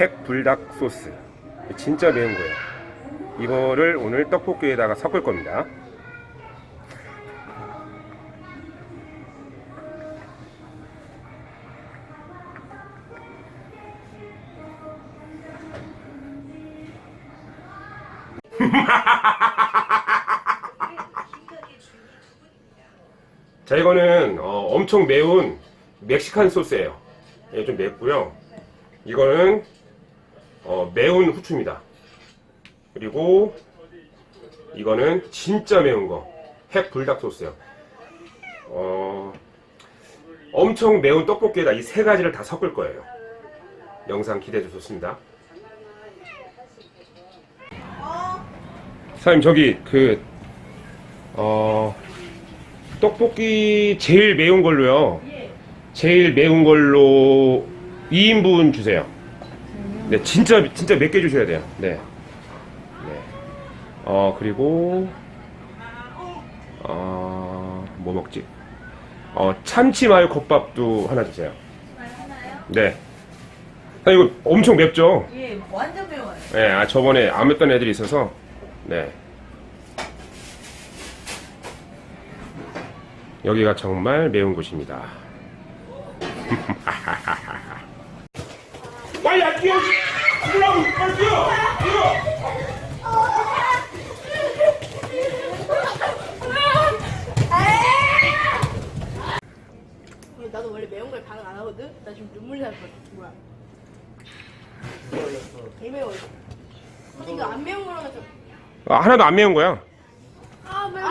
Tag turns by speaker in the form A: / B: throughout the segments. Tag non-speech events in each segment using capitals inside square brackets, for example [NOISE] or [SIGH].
A: 핵 불닭 소스. 진짜 매운 거예요. 이거를 오늘 떡볶이에다가 섞을 겁니다. [LAUGHS] 자 이거는 어, 엄청 매운 멕시칸 소스예요. 예, 좀 맵고요. 이거는 어, 매운 후추입니다. 그리고 이거는 진짜 매운 거. 핵 불닭 소스요. 어, 엄청 매운 떡볶이에다 이 세 가지를 다 섞을 거예요. 영상 기대해 주셨습니다. 사장님 저기 그 어, 떡볶이 제일 매운 걸로요. 제일 매운 걸로 2인분 주세요. 네, 진짜 진짜 맵게 주셔야 돼요. 네. 네. 어, 그리고 어, 뭐 먹지? 어, 참치 마요 컵밥도 하나 주세요. 네. 아, 이거 엄청 맵죠?
B: 예, 완전 매워요.
A: 네, 아, 저번에 안 맵던 애들이 있어서, 네. 여기가 정말 매운 곳입니다. [LAUGHS] 빨리 안 뛰어! 뛰라고! 빨리 뛰어! 뛰어!
C: 나도 원래 매운 걸 반응 안 하거든? 나 지금 눈물 날 뻔. 뭐야? 개 매워. 이거 이거 안 매운 거라면 좀.
A: 아, 하나도 안 매운 거야.
C: 아 매워.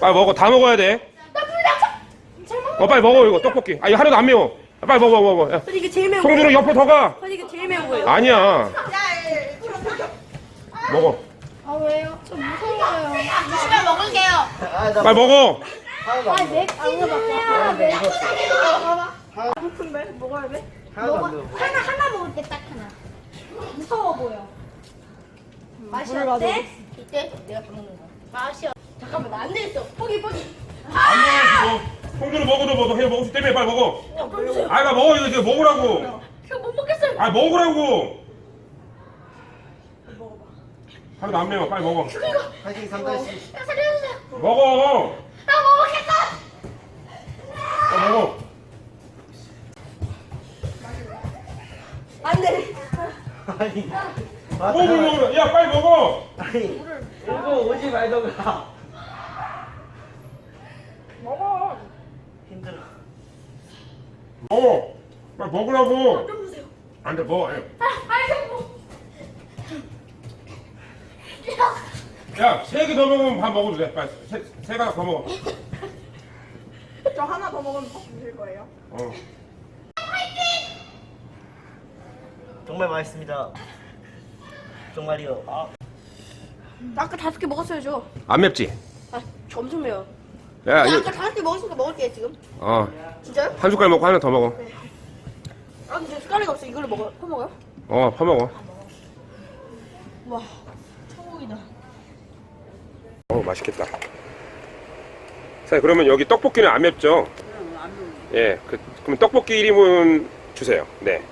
A: 빨리 먹어. 다 먹어야 돼.
C: 나잘 먹어.
A: 어, 빨리 먹어, 이거, 떡볶이. 아, 이거 하나도 안 매워. 아, 빨리 먹어, 먹어, 먹어. 야,
C: 근데 이게 제일 매운
A: 송준호
C: 거예요.
A: 옆으로 더 가.
C: 근데 이게 제일 매운 거예요.
A: 아니야. 먹어.
C: 아 왜요? 좀 무서워요. 시간 먹을게요.
A: 빨리 먹어.
C: 아 네? 안. 네. 먹어봐. 배고픈데? 먹어야 돼?
D: 하나도 안 매워.
E: 하나 하나 먹을 때 딱 하나. 무서워 보여. 맛이 어때?
C: 이때 내가 밥 먹는 거. 맛이 없. 잠깐만 나안 되겠어. 포기 포기.
A: 송준호 먹어도 먹어. 해 먹을 수 때문에 빨리 먹어.
C: 야 그럼
A: 아, 나 먹어. 이거 이거 먹으라고.
C: 이거 못 먹겠어요.
A: 아, 먹으라고. 하나도 안 매워. 빨리 먹어.
D: 파이팅 삼다씨.
C: 야 살려주세요.
A: 먹어.
C: 나 못 먹겠어.
A: 빨리 먹어.
C: 안 돼.
D: 아니.
A: 먹어, 먹어. 야, 빨리 먹어.
D: 아니. 일본 오지 말던가.
C: 먹어.
D: 힘들어.
A: 먹 어. 빨리 먹으라고.
C: 좀 주세요.
A: 안 돼, 먹어.
C: 아, 아이고.
A: 야, 세 개 더 먹으면 밥 먹어도 돼. 빨리 세, 세 가닥 더 먹어.
C: 저 하나 더 먹으면 밥 주실 거예요?
A: 어.
D: 정말 맛있습니다. 정말이요. 아.
C: 아까 다섯 개 먹었어야죠.
A: 안 맵지?
C: 아, 저 엄청 매워.
A: 야,
C: 나
A: 이거,
C: 아까 다섯 개 먹었으니까 먹을게요 지금.
A: 어.
C: 진짜요?
A: 한 숟갈 먹고 하나 더 먹어.
C: 아 근데 숟가락이 없어. 이걸로 먹어. 퍼 먹어요?
A: 어, 퍼먹어.
C: 와, 천국이다.
A: 어, 맛있겠다. 자, 그러면 여기 떡볶이는 안 맵죠? 예, 그, 그럼 떡볶이 1인분 주세요. 네.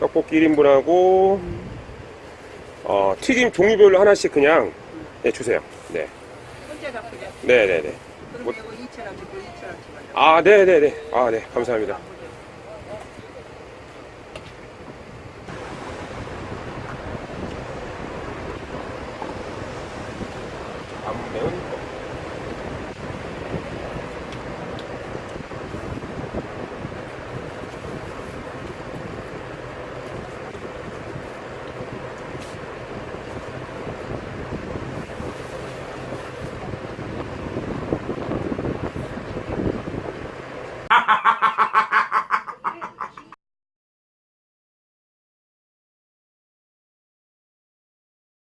A: 떡볶이 1인분하고, 어, 튀김 종류별로 하나씩 그냥, 네, 주세요. 네.
B: 혼자 갚으려.
A: 네네네.
B: 그럼
A: 뭐-
B: 이거 2,000원 주고 2,000원 주고.
A: 아, 네네네. 아, 네. 감사합니다.